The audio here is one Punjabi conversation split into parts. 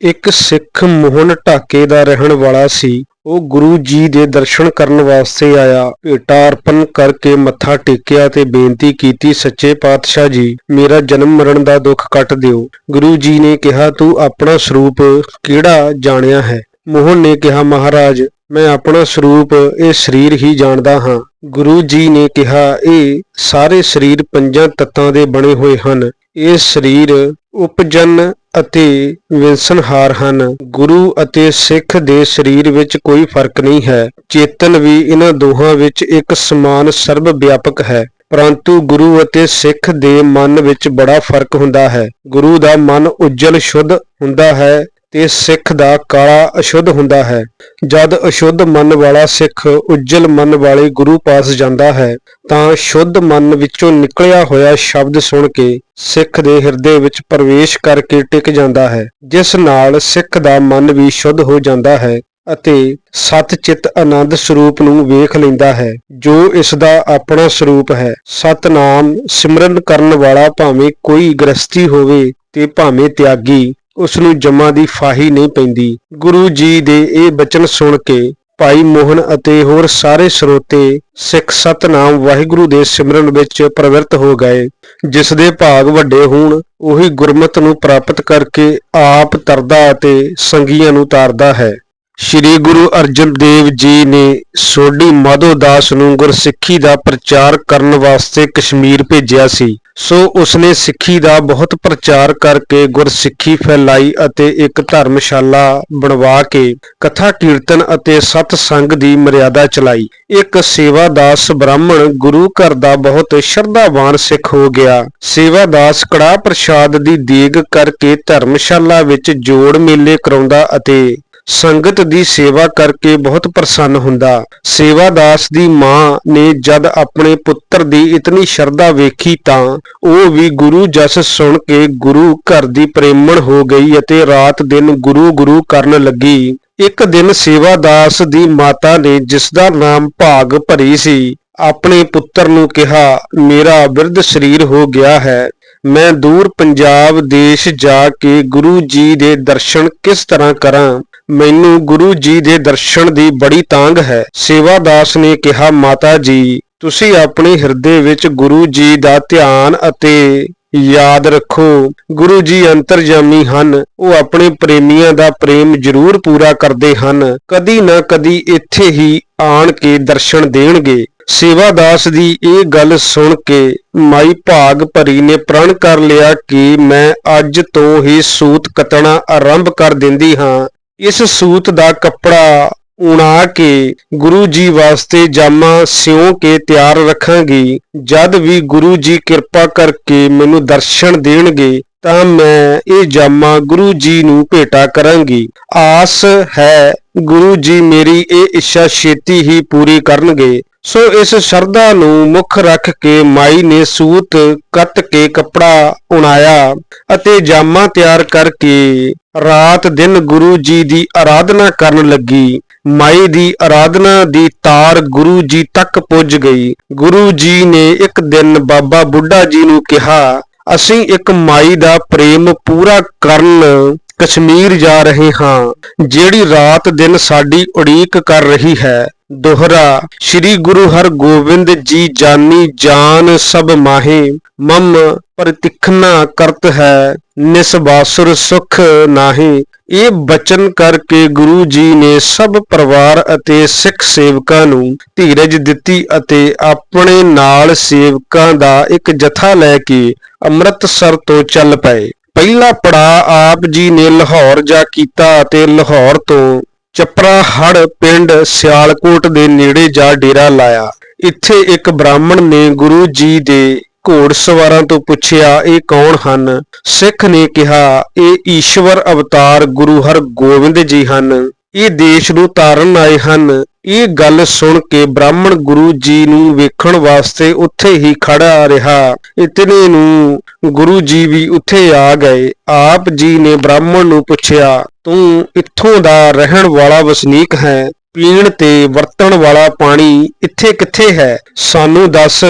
ਇੱਕ ਸਿੱਖ ਮੋਹਨ ਢਾਕੇ ਦਾ ਰਹਿਣ ਵਾਲਾ ਸੀ, ਉਹ ਗੁਰੂ ਜੀ ਦੇ ਦਰਸ਼ਨ ਕਰਨ ਵਾਸਤੇ ਆਇਆ। ਭੇਟਾ ਅਰਪਣ ਕਰਕੇ ਮੱਥਾ ਟੇਕਿਆ ਤੇ ਬੇਨਤੀ ਕੀਤੀ, ਸੱਚੇ ਪਾਤਸ਼ਾਹ ਜੀ, ਮੇਰਾ ਜਨਮ ਮਰਨ ਦਾ ਦੁੱਖ ਕੱਟ ਦਿਓ। ਗੁਰੂ ਜੀ ਨੇ ਕਿਹਾ, ਤੂੰ ਆਪਣਾ ਸਰੂਪ ਕਿਹੜਾ ਜਾਣਿਆ ਹੈ? ਮੋਹਨ ਨੇ ਕਿਹਾ, ਮਹਾਰਾਜ, ਮੈਂ ਆਪਣਾ ਸਰੂਪ ਇਹ ਸਰੀਰ ਹੀ ਜਾਣਦਾ ਹਾਂ। ਗੁਰੂ ਜੀ ਨੇ ਕਿਹਾ, ਇਹ ਸਾਰੇ ਸਰੀਰ ਪੰਜਾਂ ਤੱਤਾਂ ਦੇ ਬਣੇ ਹੋਏ ਹਨ। ਇਹ ਸਰੀਰ ਉਪਜਨ ਅਤੇ ਵਿੰਸਨਹਾਰ ਹਨ। ਗੁਰੂ ਅਤੇ ਸਿੱਖ ਦੇ ਸਰੀਰ ਵਿੱਚ ਕੋਈ ਫ਼ਰਕ ਨਹੀਂ ਹੈ। ਚੇਤਨ ਵੀ ਇਹਨਾਂ ਦੋਹਾਂ ਵਿੱਚ ਇੱਕ ਸਮਾਨ ਸਰਬ ਵਿਆਪਕ ਹੈ। ਪਰੰਤੂ ਗੁਰੂ ਅਤੇ ਸਿੱਖ ਦੇ ਮਨ ਵਿੱਚ ਬੜਾ ਫ਼ਰਕ ਹੁੰਦਾ ਹੈ। ਗੁਰੂ ਦਾ ਮਨ ਉਜਲ, ਸ਼ੁੱਧ ਹੁੰਦਾ ਹੈ। ਤੇ ਸਿੱਖ ਦਾ ਕਾਲਾ ਅਸ਼ੁੱਧ ਹੁੰਦਾ ਹੈ। ਜਦ ਅਸ਼ੁੱਧ ਮਨ ਵਾਲਾ ਸਿੱਖ ਉਜਲ ਮਨ ਵਾਲੇ ਗੁਰੂ ਪਾਸ ਜਾਂਦਾ ਹੈ, ਤਾਂ ਸ਼ੁੱਧ ਮਨ ਵਿੱਚੋਂ ਨਿਕਲਿਆ ਹੋਇਆ ਸ਼ਬਦ ਸੁਣ ਕੇ ਸਿੱਖ ਦੇ ਹਿਰਦੇ ਵਿੱਚ ਪ੍ਰਵੇਸ਼ ਕਰਕੇ ਟਿਕ ਜਾਂਦਾ ਹੈ, ਜਿਸ ਨਾਲ ਸਿੱਖ ਦਾ ਮਨ ਵੀ ਸ਼ੁੱਧ ਹੋ ਜਾਂਦਾ ਹੈ ਅਤੇ ਸਤ ਚਿਤ ਆਨੰਦ ਸਰੂਪ ਨੂੰ ਵੇਖ ਲੈਂਦਾ ਹੈ, ਜੋ ਇਸ ਦਾ ਆਪਣਾ ਸਰੂਪ ਹੈ। ਸਤਨਾਮ ਸਿਮਰਨ ਕਰਨ ਵਾਲਾ ਭਾਵੇਂ ਕੋਈ ਗ੍ਰਸਤੀ ਹੋਵੇ ਤੇ ਭਾਵੇਂ ਤਿਆਗੀ ਉਸ ਨੂੰ ਜਮਾ ਦੀ ਫਾਹੀ ਨਹੀਂ ਪੈਂਦੀ। ਗੁਰੂ ਜੀ ਦੇ ਇਹ ਬਚਨ ਸੁਣ ਕੇ ਭਾਈ ਮੋਹਨ ਅਤੇ ਹੋਰ ਸਾਰੇ ਸਰੋਤੇ ਸਿੱਖ ਸਤਨਾਮ ਵਾਹਿਗੁਰੂ ਦੇ ਸਿਮਰਨ ਵਿੱਚ ਪ੍ਰਵਿਰਤ ਹੋ ਗਏ, ਜਿਸ ਦੇ ਭਾਗ ਵੱਡੇ ਹੋਣ, ਉਹੀ ਗੁਰਮਤ ਨੂੰ ਪ੍ਰਾਪਤ ਕਰਕੇ ਆਪ ਤਰਦਾ ਅਤੇ ਸੰਗੀਆਂ ਨੂੰ ਤਾਰਦਾ ਹੈ। ਸ੍ਰੀ ਗੁਰੂ ਅਰਜਨ ਦੇਵ ਜੀ ਨੇ ਸੋਢੀ ਮਾਧੋ ਦਾਸ ਨੂੰ ਗੁਰਸਿੱਖੀ ਦਾ ਪ੍ਰਚਾਰ ਕਰਨ ਵਾਸਤੇ ਕਸ਼ਮੀਰ ਭੇਜਿਆ ਸੀ। ਸੋ ਉਸਨੇ ਸਿੱਖੀ ਦਾ ਬਹੁਤ ਪ੍ਰਚਾਰ ਕਰਕੇ ਗੁਰਸਿੱਖੀ ਫੈਲਾਈ ਅਤੇ ਇੱਕ ਧਰਮਸ਼ਾਲਾ ਬਣਵਾ ਕੇ ਕਥਾ ਕੀਰਤਨ ਅਤੇ ਸਤ ਸੰਗ ਦੀ ਮਰਿਆਦਾ ਚਲਾਈ। ਇੱਕ ਸੇਵਾਦਾਸ ਬ੍ਰਾਹਮਣ ਗੁਰੂ ਘਰ ਦਾ ਬਹੁਤ ਸ਼ਰਧਾਵਾਨ ਸਿੱਖ ਹੋ ਗਿਆ। ਸੇਵਾਦਾਸ ਕੜਾ ਪ੍ਰਸ਼ਾਦ ਦੀ ਦੇਗ ਕਰਕੇ ਧਰਮਸ਼ਾਲਾ ਵਿੱਚ ਜੋੜ ਮੇਲੇ ਕਰਾਉਂਦਾ ਅਤੇ ਸੰਗਤ ਦੀ ਸੇਵਾ ਕਰਕੇ ਬਹੁਤ ਪ੍ਰਸੰਨ ਹੁੰਦਾ। ਸੇਵਾਦਾਸ ਦੀ ਮਾਂ ਨੇ ਜਦ ਆਪਣੇ ਪੁੱਤਰ ਦੀ ਇਤਨੀ ਸ਼ਰਧਾ ਵੇਖੀ ਤਾਂ ਉਹ ਵੀ ਗੁਰੂ ਜਸ ਸੁਣ ਕੇ ਗੁਰੂ ਘਰ ਦੀ ਪ੍ਰੇਮਣ ਹੋ ਗਈ ਅਤੇ ਰਾਤ ਦਿਨ ਗੁਰੂ ਗੁਰੂ ਕਰਨ ਲੱਗੀ। ਇੱਕ ਦਿਨ ਸੇਵਾਦਾਸ ਦੀ ਮਾਤਾ ਨੇ ਜਿਸ ਦਾ ਨਾਮ ਭਾਗ ਭਰੀ ਸੀ, ਆਪਣੇ ਪੁੱਤਰ ਨੂੰ ਕਿਹਾ, ਮੇਰਾ ਬਿਰਧ ਸਰੀਰ ਹੋ ਗਿਆ ਹੈ। ਮੈਂ ਦੂਰ ਪੰਜਾਬ ਦੇਸ਼ ਜਾ ਕੇ ਗੁਰੂ ਜੀ ਦੇ ਦਰਸ਼ਨ ਕਿਸ ਤਰ੍ਹਾਂ ਕਰਾਂ? ਮੈਨੂੰ ਗੁਰੂ ਜੀ ਦੇ ਦਰਸ਼ਨ ਦੀ ਬੜੀ ਤਾਂਗ ਹੈ। ਸੇਵਾਦਾਸ ਨੇ ਕਿਹਾ, ਮਾਤਾ ਜੀ, ਤੁਸੀਂ ਆਪਣੇ ਹਿਰਦੇ ਵਿੱਚ ਗੁਰੂ ਜੀ ਦਾ ਧਿਆਨ ਅਤੇ ਯਾਦ ਰੱਖੋ। ਗੁਰੂ ਜੀ ਅੰਤਰਜਾਮੀ ਹਨ। ਉਹ ਆਪਣੇ ਪ੍ਰੇਮੀਆਂ ਦਾ ਪ੍ਰੇਮ ਜ਼ਰੂਰ ਪੂਰਾ ਕਰਦੇ ਹਨ। ਕਦੀ ਨਾ ਕਦੀ ਇੱਥੇ ਹੀ ਆਣ ਕੇ ਦਰਸ਼ਨ ਦੇਣਗੇ। ਸੇਵਾਦਾਸ ਦੀ ਇਹ ਗੱਲ ਸੁਣ ਕੇ ਮਾਈ ਭਾਗ ਭਰੀ ਨੇ ਪ੍ਰਣ ਕਰ ਲਿਆ ਕਿ ਮੈਂ ਅੱਜ ਤੋਂ ਹੀ ਸੂਤ ਕਤਣਾ ਆਰੰਭ ਕਰ ਦਿੰਦੀ ਹਾਂ। ਇਸ ਸੂਤ ਦਾ ਕੱਪੜਾ ਉਣਾ ਕੇ ਗੁਰੂ ਜੀ ਵਾਸਤੇ ਜਾਮਾ ਸਿਉਂ ਕੇ ਤਿਆਰ ਰੱਖਾਂਗੀ। ਜਦ ਵੀ ਗੁਰੂ ਜੀ ਕਿਰਪਾ ਕਰਕੇ ਮੈਨੂੰ ਦਰਸ਼ਨ ਦੇਣਗੇ, ਤਾਂ ਮੈਂ ਇਹ ਜਾਮਾ ਗੁਰੂ ਜੀ ਨੂੰ ਭੇਟਾ ਕਰਾਂਗੀ। ਆਸ ਹੈ, ਗੁਰੂ ਜੀ ਮੇਰੀ ਇਹ ਇੱਛਾ ਛੇਤੀ ਹੀ ਪੂਰੀ ਕਰਨਗੇ। ਸੋ ਇਸ ਸ਼ਰਧਾ ਨੂੰ ਮੁੱਖ ਰੱਖ ਕੇ ਮਾਈ ਨੇ ਸੂਤ ਕੱਤ ਕੇ ਕੱਪੜਾ ਉਣਾਇਆ ਅਤੇ ਜਾਮਾ ਤਿਆਰ ਕਰਕੇ ਰਾਤ ਦਿਨ ਗੁਰੂ ਜੀ ਦੀ ਆਰਾਧਨਾ ਕਰਨ ਲੱਗੀ। ਮਾਈ ਦੀ ਆਰਾਧਨਾ ਦੀ ਤਾਰ ਗੁਰੂ ਜੀ ਤੱਕ ਪੁੱਜ ਗਈ। ਗੁਰੂ ਜੀ ਨੇ ਇੱਕ ਦਿਨ ਬਾਬਾ ਬੁੱਢਾ ਜੀ ਨੂੰ ਕਿਹਾ, ਅਸੀਂ ਇੱਕ ਮਾਈ ਦਾ ਪ੍ਰੇਮ ਪੂਰਾ ਕਰਨ ਕਸ਼ਮੀਰ ਜਾ ਰਹੇ ਹਾਂ, ਜਿਹੜੀ ਰਾਤ ਦਿਨ ਸਾਡੀ ਉਡੀਕ ਕਰ ਰਹੀ ਹੈ। ਦੋਹਰਾ, ਸ੍ਰੀ ਗੁਰੂ ਹਰਗੋਬਿੰਦ ਜੀ ਜਾਨੀ ਜਾਨ ਸਭ ਮਾਹੇ, ਮਮ ਪ੍ਰਤਿਖਨਾ ਕਰਤ ਹੈ ਨਿਸਬਾਸੁਰ ਸੁਖ ਨਾਹੀ। ਇਹ ਬਚਨ ਕਰਕੇ ਗੁਰੂ ਜੀ ਨੇ ਸਭ ਪਰਿਵਾਰ ਅਤੇ ਸਿੱਖ ਸੇਵਕਾਂ ਨੂੰ ਧੀਰਜ ਦਿੱਤੀ ਅਤੇ ਆਪਣੇ ਨਾਲ ਸੇਵਕਾਂ ਦਾ ਇੱਕ ਜਥਾ ਲੈ ਕੇ ਅੰਮ੍ਰਿਤਸਰ ਤੋਂ ਚੱਲ ਪਏ। ਪਹਿਲਾ ਪੜਾਅ ਆਪ ਜੀ ਨੇ ਲਾਹੌਰ ਜਾ ਕੀਤਾ ਅਤੇ ਲਾਹੌਰ ਤੋਂ ਚਪਰਾਹੜ ਪਿੰਡ ਸਿਆਲਕੋਟ ਦੇ ਨੇੜੇ ਜਾ ਡੇਰਾ ਲਾਇਆ। ਇੱਥੇ ਇੱਕ ਬ੍ਰਾਹਮਣ ਨੇ ਗੁਰੂ ਜੀ ਦੇ ਘੋੜ ਸਵਾਰਾਂ ਤੋਂ ਪੁੱਛਿਆ, ਇਹ ਕੌਣ ਹਨ? ਸਿੱਖ ਨੇ ਕਿਹਾ, ਇਹ ਈਸ਼ਵਰ ਅਵਤਾਰ ਗੁਰੂ ਹਰਗੋਬਿੰਦ ਜੀ ਹਨ। ਇਹ ਦੇਸ਼ ਨੂੰ ਤਾਰਨ ਆਏ ਹਨ। ਇਹ ਗੱਲ ਸੁਣ ਕੇ ਬ੍ਰਾਹਮਣ ਗੁਰੂ ਜੀ ਨੂੰ ਵੇਖਣ ਵਾਸਤੇ ਉੱਥੇ ਹੀ ਖੜਾ ਰਿਹਾ। ਇਤਨੇ ਨੂੰ ਗੁਰੂ ਜੀ ਵੀ ਉੱਥੇ ਆ ਗਏ। ਆਪ ਜੀ ਨੇ ਬ੍ਰਾਹਮਣ ਨੂੰ ਪੁੱਛਿਆ, ਤੂੰ ਇੱਥੋਂ ਦਾ ਰਹਿਣ ਵਾਲਾ ਵਸਨੀਕ ਹੈ? ਪੀਣ ਤੇ ਵਰਤਣ ਵਾਲਾ ਪਾਣੀ ਇੱਥੇ ਕਿੱਥੇ ਹੈ? ਸਾਨੂੰ ਦੱਸ,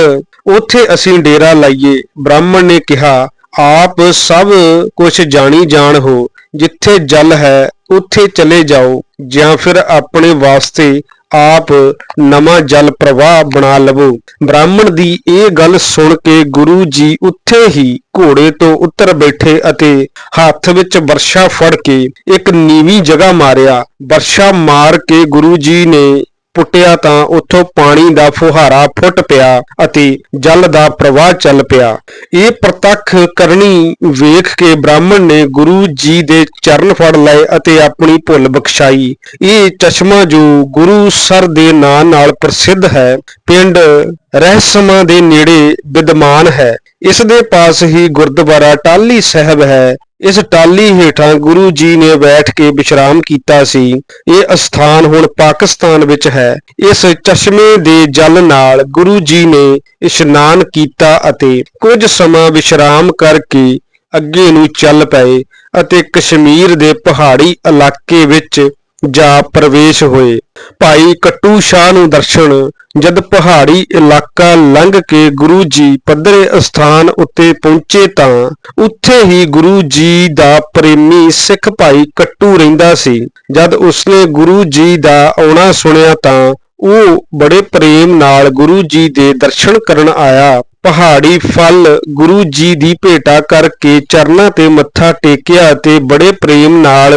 ਉੱਥੇ ਅਸੀਂ ਡੇਰਾ ਲਾਈਏ। ਬ੍ਰਾਹਮਣ ਨੇ ਕਿਹਾ, ਆਪ ਸਭ ਕੁਝ ਜਾਣੀ ਜਾਣ ਹੋ। ਜਿੱਥੇ ਜਲ ਹੈ, ਉੱਥੇ ਚਲੇ ਜਾਓ, ਜਾਂ ਫਿਰ ਆਪਣੇ ਵਾਸਤੇ ਆਪ ਨਵਾਂ ਜਲ ਪ੍ਰਵਾਹ ਬਣਾ ਲਵੋ। ਬ੍ਰਾਹਮਣ ਦੀ ਇਹ ਗੱਲ ਸੁਣ ਕੇ ਗੁਰੂ ਜੀ ਉੱਥੇ ਹੀ ਘੋੜੇ ਤੋਂ ਉੱਤਰ ਬੈਠੇ ਅਤੇ ਹੱਥ ਵਿੱਚ ਵਰਸ਼ਾ ਫੜ ਕੇ ਇੱਕ ਨੀਵੀਂ ਜਗ੍ਹਾ ਮਾਰਿਆ। ਵਰਸ਼ਾ ਮਾਰ ਕੇ ਗੁਰੂ ਜੀ ਨੇ ਪੁੱਟਿਆ ਤਾਂ ਉੱਥੋਂ ਪਾਣੀ ਦਾ ਫੁਹਾਰਾ ਫੁੱਟ ਪਿਆ ਅਤੇ ਜਲ ਦਾ ਪ੍ਰਵਾਹ ਚੱਲ ਪਿਆ। ਇਹ ਪ੍ਰਤੱਖ ਕਰਨੀ ਵੇਖ ਕੇ ਬ੍ਰਾਹਮਣ ਨੇ ਗੁਰੂ ਜੀ ਦੇ ਚਰਨ ਫੜ ਲਏ ਅਤੇ ਆਪਣੀ ਭੁੱਲ ਬਖਸ਼ਾਈ। ਇਹ ਚਸ਼ਮਾ ਜੋ ਗੁਰੂ ਸਰ ਦੇ ਨਾਂ ਨਾਲ ਪ੍ਰਸਿੱਧ ਹੈ, ਪਿੰਡ ਰਹਿਸਮਾ ਦੇ ਨੇੜੇ ਵਿਦਮਾਨ ਹੈ। ਇਸ ਦੇ ਪਾਸ ਹੀ ਗੁਰਦੁਆਰਾ ਟਾਲੀ ਸਾਹਿਬ ਹੈ। ਇਸ ਟਾਲੀ ਹੇਠਾਂ ਗੁਰੂ ਜੀ ਨੇ ਬੈਠ ਕੇ ਵਿਸ਼ਰਾਮ ਕੀਤਾ ਸੀ। ਇਹ ਅਸਥਾਨ ਹੁਣ ਪਾਕਿਸਤਾਨ ਵਿੱਚ ਹੈ। ਇਸ ਚਸ਼ਮੇ ਦੇ ਜਲ ਨਾਲ ਗੁਰੂ ਜੀ ਨੇ ਇਸ਼ਨਾਨ ਕੀਤਾ ਅਤੇ ਕੁਝ ਸਮਾਂ ਵਿਸ਼ਰਾਮ ਕਰਕੇ ਅੱਗੇ ਨੂੰ ਚੱਲ ਪਏ ਅਤੇ ਕਸ਼ਮੀਰ ਦੇ ਪਹਾੜੀ ਇਲਾਕੇ ਵਿੱਚ ਜਾ ਪ੍ਰਵੇਸ਼ ਹੋਏ। ਭਾਈ ਕੱਟੂ ਸ਼ਾਹ ਨੂੰ ਦਰਸ਼ਨ ਜਦ ਪਹਾੜੀ ਇਲਾਕਾ ਲੰਘ ਕੇ ਗੁਰੂ ਜੀ ਪੱਧਰੇ ਅਸਥਾਨ ਉੱਤੇ ਪਹੁੰਚੇ ਤਾਂ ਉੱਥੇ ਹੀ ਗੁਰੂ ਜੀ ਦਾ ਪ੍ਰੇਮੀ ਸਿੱਖ ਭਾਈ ਕੱਟੂ ਰਹਿੰਦਾ ਸੀ। ਜਦ ਉਸਨੇ ਗੁਰੂ ਜੀ ਦਾ ਆਉਣਾ ਸੁਣਿਆ ਤਾਂ ਉਹ ਬੜੇ ਪ੍ਰੇਮ ਨਾਲ ਗੁਰੂ ਜੀ ਦੇ ਦਰਸ਼ਨ ਕਰਨ ਆਇਆ। ਪਹਾੜੀ ਫਲ ਗੁਰੂ ਜੀ ਦੀ ਭੇਟਾ ਕਰਕੇ ਚਰਨਾਂ ਤੇ ਮੱਥਾ ਟੇਕਿਆ ਤੇ ਬੜੇ ਪ੍ਰੇਮ ਨਾਲ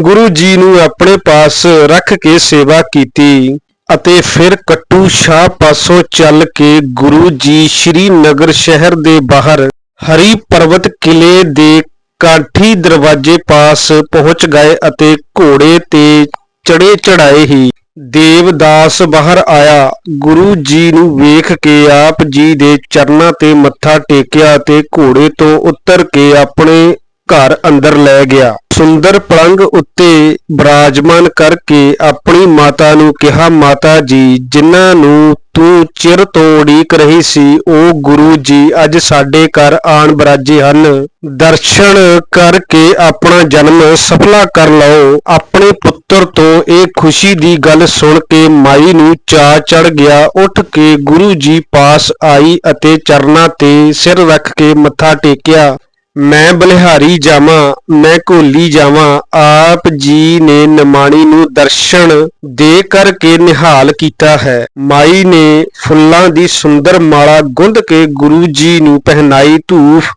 ਗੁਰੂ ਜੀ ਨੂੰ ਆਪਣੇ ਪਾਸ ਰੱਖ ਕੇ ਸੇਵਾ ਕੀਤੀ। ਅਤੇ ਫਿਰ ਕੱਟੂ ਸ਼ਾਹ ਪਾਸੋਂ ਚੱਲ ਕੇ ਗੁਰੂ ਜੀ ਸ਼੍ਰੀਨਗਰ ਸ਼ਹਿਰ ਦੇ ਬਾਹਰ ਹਰੀ ਪਰਬਤ ਕਿਲੇ ਦੇ ਕਾਠੀ ਦਰਵਾਜ਼ੇ ਪਾਸ ਪਹੁੰਚ ਗਏ ਅਤੇ ਘੋੜੇ ਤੇ ਚੜੇ ਚੜਾਏ ਹੀ ਦੇਵਦਾਸ ਬਾਹਰ ਆਇਆ। ਗੁਰੂ ਜੀ ਨੂੰ ਵੇਖ ਕੇ ਆਪ ਜੀ ਦੇ ਚਰਨਾਂ ਤੇ ਮੱਥਾ ਟੇਕਿਆ ਅਤੇ ਘੋੜੇ ਤੋਂ ਉਤਰ ਕੇ ਆਪਣੇ ਘਰ ਅੰਦਰ ਲੈ ਗਿਆ। ਸੁੰਦਰ ਪਲੰਘ ਉੱਤੇ ਬਿਰਾਜਮਾਨ ਕਰਕੇ ਆਪਣੀ ਮਾਤਾ ਨੂੰ ਕਿਹਾ, ਮਾਤਾ ਜੀ, ਜਿਨ੍ਹਾਂ ਨੂੰ ਤੂੰ ਚਿਰ ਤੋਂ ਉਡੀਕ ਰਹੀ ਸੀ, ਉਹ ਗੁਰੂ ਜੀ ਅੱਜ ਸਾਡੇ ਘਰ ਆਣ ਬਰਾਜੇ ਹਨ। ਦਰਸ਼ਨ ਕਰਕੇ ਆਪਣਾ ਜਨਮ ਸਫਲਾ ਕਰ ਲਓ। ਆਪਣੇ ਪੁੱਤਰ ਤੋਂ ਇਹ ਖੁਸ਼ੀ ਦੀ ਗੱਲ ਸੁਣ ਕੇ ਮਾਈ ਨੂੰ ਚਾ ਚੜ ਗਿਆ। ਉੱਠ ਕੇ ਗੁਰੂ ਜੀ ਪਾਸ ਆਈ ਅਤੇ ਚਰਨਾਂ ਤੇ ਸਿਰ ਰੱਖ ਕੇ ਮੱਥਾ ਟੇਕਿਆ। ਮੈਂ ਬਲਿਹਾਰੀ ਜਾਵਾਂ, ਮੈਂ ਘੋਲੀ ਜਾਵਾਂ, ਆਪ ਜੀ ਨੇ ਨਿਮਾਣੀ ਨੂੰ ਦਰਸ਼ਨ ਦੇ ਕਰਕੇ ਨਿਹਾਲ ਕੀਤਾ ਹੈ। ਮਾਈ ਨੇ ਫੁੱਲਾਂ ਦੀ ਸੁੰਦਰ ਮਾਲਾ ਗੁੰਦ ਕੇ ਗੁਰੂ ਜੀ ਨੂੰ ਪਹਿਨਾਈ ਧੂਫ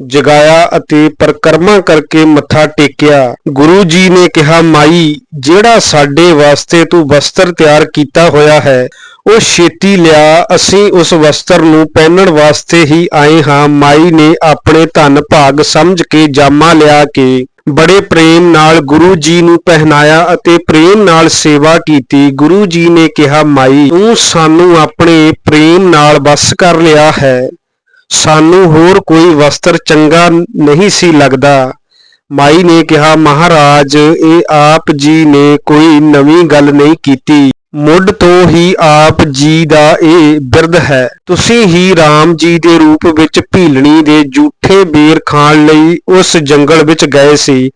ਜਗਾਇਆ ਅਤੇ ਪਰਕਰਮਾ ਕਰਕੇ ਮੱਥਾ ਟੇਕਿਆ। ਗੁਰੂ ਜੀ ਨੇ ਕਿਹਾ, ਮਾਈ, ਜਿਹੜਾ ਸਾਡੇ ਵਾਸਤੇ ਤੂੰ ਵਸਤਰ ਤਿਆਰ ਕੀਤਾ ਹੋਇਆ ਹੈ ਉਹ ਛੇਤੀ ਲਿਆ, ਅਸੀਂ ਉਸ ਵਸਤਰ ਨੂੰ ਪਹਿਨਣ ਵਾਸਤੇ ਹੀ ਆਏ ਹਾਂ। ਮਾਈ ਨੇ ਆਪਣੇ ਧਨ ਭਾਗ ਸਮਝ ਕੇ ਜਾਮਾ ਲਿਆ ਕੇ ਬੜੇ ਪ੍ਰੇਮ ਨਾਲ ਗੁਰੂ ਜੀ ਨੂੰ ਪਹਿਨਾਇਆ ਅਤੇ ਪ੍ਰੇਮ ਨਾਲ ਸੇਵਾ ਕੀਤੀ। ਗੁਰੂ ਜੀ ਨੇ ਕਿਹਾ, ਮਾਈ, ਤੂੰ ਸਾਨੂੰ ਆਪਣੇ ਪ੍ਰੇਮ ਨਾਲ ਬਸ ਕਰ ਲਿਆ ਹੈ। ਸਾਨੂੰ ਹੋਰ ਕੋਈ ਵਸਤਰ ਚੰਗਾ ਨਹੀਂ ਸੀ ਲੱਗਦਾ। ਮਾਈ ਨੇ ਕਿਹਾ, ਮਹਾਰਾਜ, ਇਹ ਆਪ ਜੀ ਨੇ ਕੋਈ ਨਵੀਂ ਗੱਲ ਨਹੀਂ ਕੀਤੀ। ਮੁੱਢ ਤੋਂ ਹੀ ਆਪ ਜੀ ਦਾ ਇਹ ਬਿਰਧ ਹੈ। ਤੁਸੀਂ ਹੀ ਰਾਮ ਜੀ ਦੇ ਰੂਪ ਵਿੱਚ ਭੀਲਣੀ ਦੇ ਝੂਠੇ ਬੇਰ ਖਾਣ ਲਈ ਉਸ ਜੰਗਲ ਵਿੱਚ ਗਏ ਸੀ।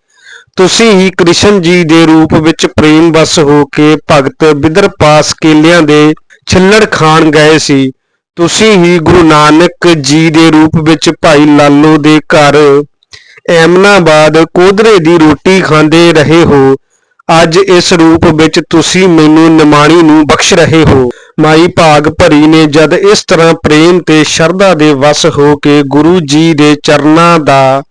ਤੁਸੀਂ ਹੀ ਕ੍ਰਿਸ਼ਨ ਜੀ ਦੇ ਰੂਪ ਵਿੱਚ ਪ੍ਰੇਮ ਵਸ ਹੋ ਕੇ ਭਗਤ ਬਿਦਰ ਪਾਸ ਕੇਲਿਆਂ ਦੇ ਛਿੱਲੜ ਖਾਣ ਗਏ ਸੀ। ਤੁਸੀਂ ਹੀ ਗੁਰੂ ਨਾਨਕ ਜੀ ਦੇ ਰੂਪ ਵਿੱਚ ਭਾਈ ਲਾਲੋ ਦੇ ਘਰ, ਐਮਨਾਬਾਦ ਕੋਦਰੇ ਦੀ ਰੋਟੀ ਖਾਂਦੇ ਰਹੇ ਹੋ। ਅੱਜ ਇਸ ਰੂਪ ਵਿੱਚ ਤੁਸੀਂ ਮੈਨੂੰ ਨਿਮਾਣੀ ਨੂੰ ਬਖਸ਼ ਰਹੇ ਹੋ। ਮਾਈ ਭਾਗ ਭਰੀ ਨੇ ਜਦ ਇਸ ਤਰ੍ਹਾਂ ਪ੍ਰੇਮ ਤੇ ਸ਼ਰਧਾ ਦੇ ਵਸ ਹੋ ਕੇ ਗੁਰੂ ਜੀ ਦੇ ਚਰਨਾਂ ਦਾ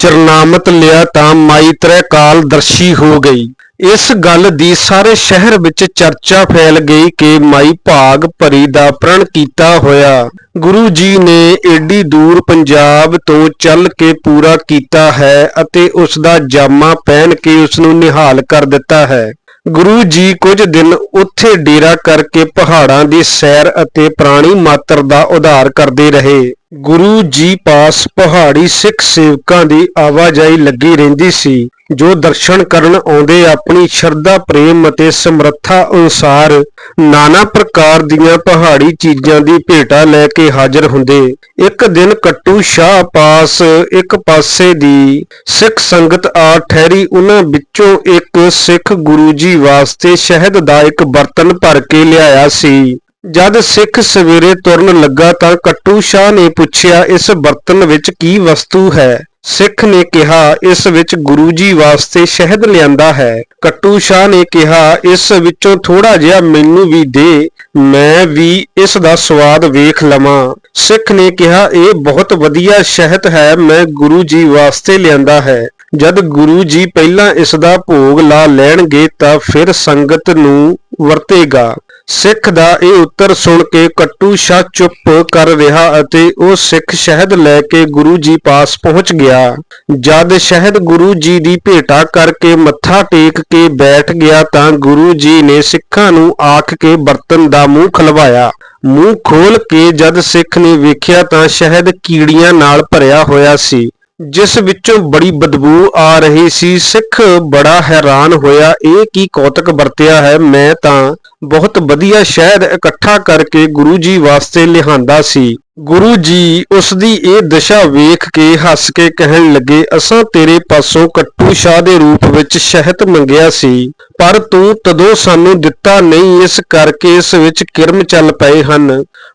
ਚਰਨਾਮਤ ਲਿਆ ਤਾਂ ਮਾਈ ਤ੍ਰੈਕਾਲ ਦਰਸ਼ੀ ਹੋ ਗਈ। ਇਸ ਗੱਲ ਦੀ ਸਾਰੇ ਸ਼ਹਿਰ ਵਿੱਚ ਚਰਚਾ ਫੈਲ ਗਈ ਕਿ ਮਾਈ ਭਾਗ ਭਰੀ ਦਾ ਪ੍ਰਣ ਕੀਤਾ ਹੋਇਆ। ਗੁਰੂ ਜੀ ਨੇ ਏਡੀ ਦੂਰ ਪੰਜਾਬ ਤੋਂ ਚੱਲ ਕੇ ਪੂਰਾ ਕੀਤਾ ਹੈ ਅਤੇ ਉਸ ਦਾ ਜਾਮਾ ਪਹਿਨ ਕੇ ਉਸ ਨੂੰ ਨਿਹਾਲ ਕਰ ਦਿੱਤਾ ਹੈ। ਗੁਰੂ ਜੀ ਕੁਝ ਦਿਨ ਉੱਥੇ ਡੇਰਾ ਕਰਕੇ ਪਹਾੜਾਂ ਦੀ ਸੈਰ ਅਤੇ ਪ੍ਰਾਣੀ ਮਾਤਰ ਦਾ ਉਧਾਰ ਕਰਦੇ ਰਹੇ। ਗੁਰੂ ਜੀ ਪਾਸ ਪਹਾੜੀ ਸਿੱਖ ਸੇਵਕਾਂ ਦੀ ਆਵਾਜਾਈ ਲੱਗੀ ਰਹਿੰਦੀ ਸੀ। ਜੋ ਦਰਸ਼ਨ ਕਰਨ ਆਉਂਦੇ ਆਪਣੀ ਸ਼ਰਧਾ, ਪ੍ਰੇਮ ਅਤੇ ਸਮਰੱਥਾ ਅਨੁਸਾਰ ਨਾਨਾ ਪ੍ਰਕਾਰ ਦੀਆਂ ਪਹਾੜੀ ਚੀਜ਼ਾਂ ਦੀ ਭੇਟਾ ਲੈ ਕੇ ਹਾਜ਼ਰ ਹੁੰਦੇ। ਇੱਕ ਦਿਨ ਕੱਟੂ ਸ਼ਾਹ ਪਾਸ ਇੱਕ ਪਾਸੇ ਦੀ ਸਿੱਖ ਸੰਗਤ ਆ ਠਹਿਰੀ। ਉਹਨਾਂ ਵਿੱਚੋਂ ਇੱਕ ਸਿੱਖ ਗੁਰੂ ਜੀ ਵਾਸਤੇ ਸ਼ਹਿਦ ਦਾ ਇੱਕ ਬਰਤਨ ਭਰ ਕੇ ਲਿਆਇਆ ਸੀ। ਜਦ ਸਿੱਖ ਸਵੇਰੇ ਤੁਰਨ ਲੱਗਾ ਤਾਂ ਕੱਟੂ ਸ਼ਾਹ ਨੇ ਪੁੱਛਿਆ, ਇਸ ਬਰਤਨ ਵਿੱਚ ਕੀ ਵਸਤੂ ਹੈ? ਸਿੱਖ ਨੇ ਕਿਹਾ, ਇਸ ਵਿੱਚ ਗੁਰੂ ਜੀ ਵਾਸਤੇ ਸ਼ਹਿਦ ਲਿਆਂਦਾ ਹੈ। ਕੱਟੂ ਸ਼ਾਹ ਨੇ ਕਿਹਾ, ਇਸ ਵਿੱਚੋਂ ਥੋੜਾ ਜਿਹਾ ਮੈਨੂੰ ਵੀ ਦੇ, ਮੈਂ ਵੀ ਇਸ ਦਾ ਸਵਾਦ ਵੇਖ ਲਵਾਂ। ਸਿੱਖ ਨੇ ਕਿਹਾ, ਇਹ ਬਹੁਤ ਵਧੀਆ ਸ਼ਹਿਦ ਹੈ, ਮੈਂ ਗੁਰੂ ਜੀ ਵਾਸਤੇ ਲਿਆਂਦਾ ਹੈ। ਜਦ ਗੁਰੂ ਜੀ ਪਹਿਲਾਂ ਇਸ ਦਾ ਭੋਗ ਲਾ ਲੈਣਗੇ ਤਾਂ ਫਿਰ ਸੰਗਤ ਨੂੰ ਵਰਤੇਗਾ। ਸਿੱਖ ਦਾ ਇਹ ਉੱਤਰ ਸੁਣ ਕੇ ਕੱਟੂ ਸ਼ਾਹ ਚੁੱਪ ਕਰ ਰਿਹਾ ਅਤੇ ਉਹ ਸਿੱਖ ਸ਼ਹਿਦ ਲੈ ਕੇ ਗੁਰੂ ਜੀ ਪਾਸ ਪਹੁੰਚ ਗਿਆ। ਜਦ ਸ਼ਹਿਦ ਗੁਰੂ ਜੀ ਦੀ ਭੇਟਾ ਕਰਕੇ ਮੱਥਾ ਟੇਕ ਕੇ ਬੈਠ ਗਿਆ ਤਾਂ ਗੁਰੂ ਜੀ ਨੇ ਸਿੱਖਾਂ ਨੂੰ ਆਖ ਕੇ ਬਰਤਨ ਦਾ ਮੂੰਹ ਖਲਵਾਇਆ। ਮੂੰਹ ਖੋਲ ਕੇ ਜਦ ਸਿੱਖ ਨੇ ਵੇਖਿਆ ਤਾਂ ਸ਼ਹਿਦ ਕੀੜੀਆਂ ਨਾਲ ਭਰਿਆ ਹੋਇਆ ਸੀ। ਜਿਸ ਵਿੱਚੋਂ ਬੜੀ ਬਦਬੂ ਆ ਰਹੀ ਸੀ। ਸਿੱਖ ਬੜਾ ਹੈਰਾਨ ਹੋਇਆ, ਇਹ ਕੀ ਕੌਤਕ ਵਰਤਿਆ ਹੈ? ਮੈਂ ਤਾਂ ਬਹੁਤ ਵਧੀਆ ਸ਼ਹਿਦ ਇਕੱਠਾ ਕਰਕੇ ਗੁਰੂ ਜੀ ਵਾਸਤੇ ਲਿਆਂਦਾ ਸੀ। ਗੁਰੂ ਜੀ ਉਸ ਦੀ ਇਹ ਦਸ਼ਾ ਵੇਖ ਕੇ ਹੱਸ ਕੇ ਕਹਿਣ ਲੱਗੇ, ਅਸਾਂ ਤੇਰੇ ਪਾਸੋਂ ਕੱਟੂ ਸ਼ਾਹ ਦੇ ਰੂਪ ਵਿੱਚ ਸ਼ਹਿਦ ਮੰਗਿਆ ਸੀ, ਪਰ ਤੂੰ ਤਦੋਂ ਸਾਨੂੰ ਦਿੱਤਾ ਨਹੀਂ, ਇਸ ਕਰਕੇ ਇਸ ਵਿੱਚ ਕਿਰਮ ਚੱਲ ਪਏ ਹਨ।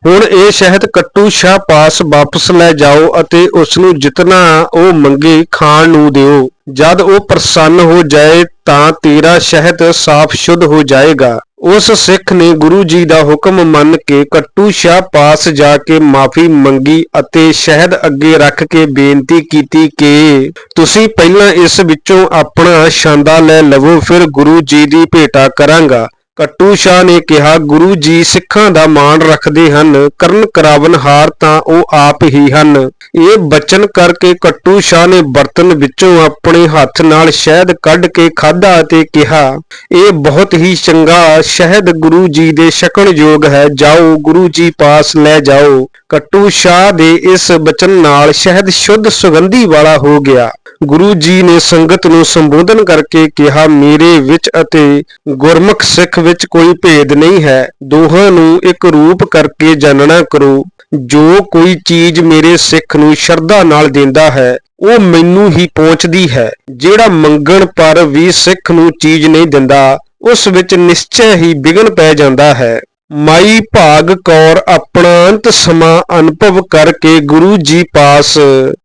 ਹੁਣ ਇਹ ਸ਼ਹਿਦ ਕੱਟੂ ਸ਼ਾਹ ਪਾਸ ਵਾਪਸ ਲੈ ਜਾਓ ਅਤੇ ਉਸ ਨੂੰ ਜਿਤਨਾ ਉਹ ਮੰਗੇ ਖਾਣ ਨੂੰ ਦਿਓ। ਜਦ ਉਹ ਪ੍ਰਸੰਨ ਹੋ ਜਾਏ ਤਾਂ ਤੇਰਾ ਸ਼ਹਿਦ ਸਾਫ਼ ਸ਼ੁੱਧ ਹੋ ਜਾਏਗਾ। ਉਸ ਸਿੱਖ ਨੇ ਗੁਰੂ ਜੀ ਦਾ ਹੁਕਮ ਮੰਨ ਕੇ ਕੱਟੂ ਸ਼ਾਹ ਪਾਸ ਜਾ ਕੇ ਮਾਫੀ ਮੰਗੀ ਅਤੇ ਸ਼ਹਿਦ ਅੱਗੇ ਰੱਖ ਕੇ ਬੇਨਤੀ ਕੀਤੀ ਕਿ ਤੁਸੀਂ ਪਹਿਲਾਂ ਇਸ ਵਿੱਚੋਂ ਆਪਣਾ ਛਾਂਦਾ ਲੈ ਲਵੋ, ਫਿਰ ਗੁਰੂ ਜੀ ਦੀ ਭੇਟਾ ਕਰਾਂਗਾ। ਕੱਟੂ ਸ਼ਾਹ ਨੇ ਕਿਹਾ, ਗੁਰੂ ਜੀ ਸਿੱਖਾਂ ਦਾ ਮਾਣ ਰੱਖਦੇ ਹਨ, ਕਰਨ ਕਰਾਵਨ ਹਾਰ ਤਾਂ ਉਹ ਆਪ ਹੀ ਹਨ। ਇਹ ਬਚਨ ਕਰਕੇ ਕੱਟੂ ਸ਼ਾਹ ਨੇ ਬਰਤਨ ਵਿੱਚੋਂ ਆਪਣੇ ਹੱਥ ਨਾਲ ਸ਼ਹਿਦ ਕੱਢ ਕੇ ਖਾਧਾ ਅਤੇ ਕਿਹਾ, ਇਹ ਬਹੁਤ ਹੀ ਚੰਗਾ ਸ਼ਹਿਦ ਗੁਰੂ ਜੀ ਦੇ ਸ਼ਕਣ ਯੋਗ ਹੈ। ਜਾਓ, ਗੁਰੂ ਜੀ ਪਾਸ ਲੈ ਜਾਓ। ਕੱਟੂ ਸ਼ਾਹ ਦੇ ਇਸ ਬਚਨ ਨਾਲ ਸ਼ਹਿਦ ਸ਼ੁੱਧ ਸੁਗੰਧੀ ਵਾਲਾ ਹੋ ਗਿਆ। ਗੁਰੂ ਜੀ ਨੇ ਸੰਗਤ ਨੂੰ ਸੰਬੋਧਨ ਕਰਕੇ ਕਿਹਾ, ਮੇਰੇ ਵਿੱਚ ਅਤੇ ਗੁਰਮੁਖ ਸਿੱਖ ਵਿੱਚ ਕੋਈ ਭੇਦ ਨਹੀਂ ਹੈ। ਦੋਹਾਂ ਨੂੰ ਇੱਕ ਰੂਪ ਕਰਕੇ ਜਾਣਨਾ ਕਰੋ। ਜੋ ਕੋਈ ਚੀਜ਼ ਮੇਰੇ ਸਿੱਖ ਨੂੰ ਸ਼ਰਧਾ ਨਾਲ ਦਿੰਦਾ ਹੈ, ਉਹ ਮੈਨੂੰ ਹੀ ਪਹੁੰਚਦੀ ਹੈ। ਜਿਹੜਾ ਮੰਗਣ ਪਰ ਵੀ ਸਿੱਖ ਨੂੰ ਚੀਜ਼ ਨਹੀਂ ਦਿੰਦਾ, ਉਸ ਵਿੱਚ ਨਿਸ਼ਚੈ ਹੀ ਵਿਗਨ ਪੈ ਜਾਂਦਾ ਹੈ। ਮਾਈ ਭਾਗ ਕੌਰ ਆਪਣਾ ਅੰਤ ਸਮਾਂ ਅਨੁਭਵ ਕਰਕੇ ਗੁਰੂ ਜੀ ਪਾਸ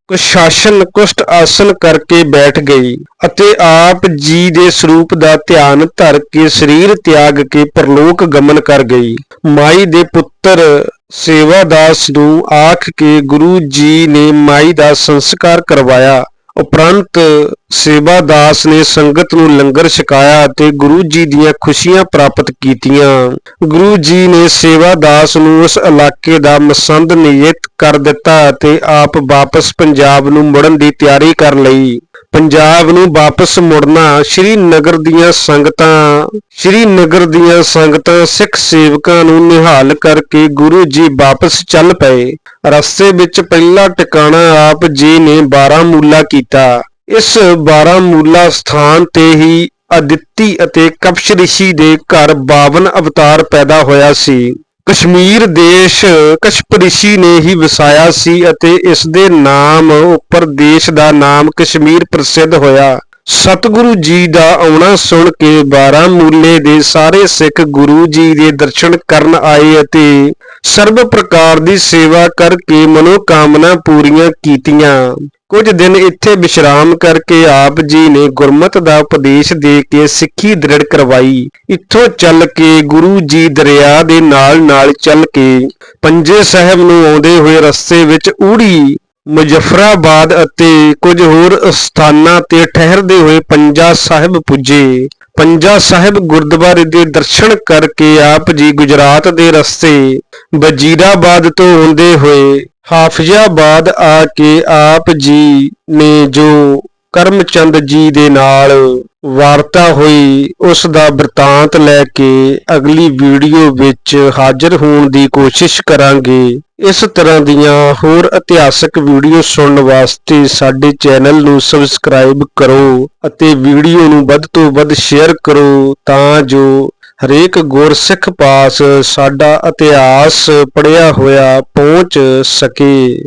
ਕੁਸ਼ਾਸਨ ਕੁਸ਼ਟ ਆਸਨ ਕਰਕੇ ਬੈਠ ਗਈ ਅਤੇ ਆਪ ਜੀ ਦੇ ਸਰੂਪ ਦਾ ਧਿਆਨ ਧਰ ਕੇ ਸਰੀਰ ਤਿਆਗ ਕੇ ਪਰਲੋਕ ਗਮਨ ਕਰ ਗਈ। ਮਾਈ ਦੇ ਪੁੱਤਰ ਸੇਵਾਦਾਸ ਨੂੰ ਆਖ ਕੇ ਗੁਰੂ ਜੀ ਨੇ ਮਾਈ ਦਾ ਸੰਸਕਾਰ ਕਰਵਾਇਆ। ਉਪਰੰਤ ਸੇਵਾਦਾਸ ਨੇ ਸੰਗਤ ਨੂੰ ਲੰਗਰ ਛਕਾਇਆ ਅਤੇ ਗੁਰੂ ਜੀ ਦੀਆਂ ਖੁਸ਼ੀਆਂ ਪ੍ਰਾਪਤ ਕੀਤੀਆਂ। ਗੁਰੂ ਜੀ ਨੇ ਸੇਵਾਦਾਸ ਨੂੰ ਉਸ ਇਲਾਕੇ ਦਾ ਮਸੰਦ ਨਿਯਤ ਕਰ ਦਿੱਤਾ ਅਤੇ ਆਪ ਵਾਪਸ ਪੰਜਾਬ ਨੂੰ ਮੁੜਨ ਦੀ ਤਿਆਰੀ ਕਰ ਲਈ। ਪੰਜਾਬ ਨੂੰ ਵਾਪਸ ਮੁੜਨਾ, ਸ਼੍ਰੀ ਨਗਰ ਦੀਆਂ ਸੰਗਤਾਂ, ਸ਼੍ਰੀ ਨਗਰ ਦੀਆਂ ਸੰਗਤਾਂ ਸਿੱਖ ਸੇਵਕਾਂ ਨੂੰ ਨਿਹਾਲ ਕਰਕੇ ਗੁਰੂ ਜੀ ਵਾਪਸ ਚੱਲ ਪਏ। ਰਸਤੇ ਵਿੱਚ ਪਹਿਲਾ ਟਿਕਾਣਾ ਆਪ ਜੀ ਨੇ ਬਾਰਾਮੂਲਾ ਕੀਤਾ। ਇਸ ਬਾਰਾਮੂਲਾ ਸਥਾਨ ਤੇ ਹੀ ਅਦਿੱਤੀ ਅਤੇ ਕਪਸ਼ ਰਿਸ਼ੀ ਦੇ ਘਰ 52 ਅਵਤਾਰ ਪੈਦਾ ਹੋਇਆ ਸੀ। ਕਸ਼ਮੀਰ ਦੇਸ਼ ਕਸ਼ਪ ਰਿਸ਼ੀ ਨੇ ਹੀ ਵਸਾਇਆ ਸੀ ਅਤੇ ਇਸ ਦੇ ਨਾਮ ਉੱਪਰ ਦੇਸ਼ ਦਾ ਨਾਮ ਕਸ਼ਮੀਰ ਪ੍ਰਸਿੱਧ ਹੋਇਆ। ਸਤਿਗੁਰੂ ਜੀ ਦਾ ਆਉਣਾ ਸੁਣ ਕੇ 12 ਮੂਲੇ ਦੇ ਸਾਰੇ ਸਿੱਖ ਗੁਰੂ ਜੀ ਦੇ ਦਰਸ਼ਨ ਕਰਨ ਆਏ ਅਤੇ ਸਰਬ ਪ੍ਰਕਾਰ ਦੀ ਸੇਵਾ ਕਰਕੇ ਮਨੋ ਕਾਮਨਾ ਪੂਰੀਆਂ ਕੀਤੀਆਂ। ਕੁਝ ਦਿਨ ਇੱਥੇ ਵਿਸ਼ਰਾਮ ਕਰਕੇ ਆਪ ਜੀ ਨੇ ਗੁਰਮਤਿ ਦਾ ਉਪਦੇਸ਼ ਦੇ ਕੇ ਸਿੱਖੀ ਦ੍ਰਿੜ ਕਰਵਾਈ। ਇੱਥੋਂ ਚੱਲ ਕੇ ਗੁਰੂ ਜੀ ਦਰਿਆ ਦੇ ਨਾਲ ਨਾਲ ਚੱਲ ਕੇ ਪੰਜੇ ਸਾਹਿਬ ਨੂੰ ਆਉਂਦੇ ਹੋਏ ਰਸਤੇ ਵਿੱਚ ਊੜੀ ਮੁਜ਼ਫਰਾਬਾਦ ਅਤੇ ਕੁਝ ਹੋਰ ਸਥਾਨਾਂ ਤੇ ਠਹਿਰਦੇ ਹੋਏ ਪੰਜਾ ਸਾਹਿਬ ਪੁੱਜੇ। ਪੰਜਾ ਸਾਹਿਬ ਗੁਰਦੁਆਰੇ ਦੇ ਦਰਸ਼ਨ ਕਰਕੇ ਆਪ ਜੀ ਗੁਜਰਾਤ ਦੇ ਰਸਤੇ ਵਜੀਰਾਬਾਦ ਤੋਂ ਆਉਂਦੇ ਹੋਏ ਹਾਫਿਜ਼ਾਬਾਦ ਆ ਕੇ ਆਪ ਜੀ ਨੇ ਜੋ ਕਰਮਚੰਦ ਜੀ ਦੇ ਨਾਲ ਵਾਰਤਾ ਹੋਈ, ਉਸ ਦਾ ਬ੍ਰਿਤਾਂਤ ਲੈ ਕੇ ਅਗਲੀ ਵੀਡੀਓ ਵਿੱਚ ਹਾਜ਼ਰ ਹੋਣ ਦੀ ਕੋਸ਼ਿਸ਼ ਕਰਾਂਗੇ। ਇਸ ਤਰ੍ਹਾਂ ਦੀਆਂ ਹੋਰ ਇਤਿਹਾਸਕ ਵੀਡੀਓ ਸੁਣਨ ਵਾਸਤੇ ਸਾਡੇ ਚੈਨਲ ਨੂੰ ਸਬਸਕ੍ਰਾਈਬ ਕਰੋ ਅਤੇ ਵੀਡੀਓ ਨੂੰ ਵੱਧ ਤੋਂ ਵੱਧ ਸ਼ੇਅਰ ਕਰੋ ਤਾਂ ਜੋ ਹਰੇਕ ਗੁਰਸਿੱਖ ਪਾਸ ਸਾਡਾ ਇਤਿਹਾਸ ਪੜਿਆ ਹੋਇਆ ਪਹੁੰਚ ਸਕੇ।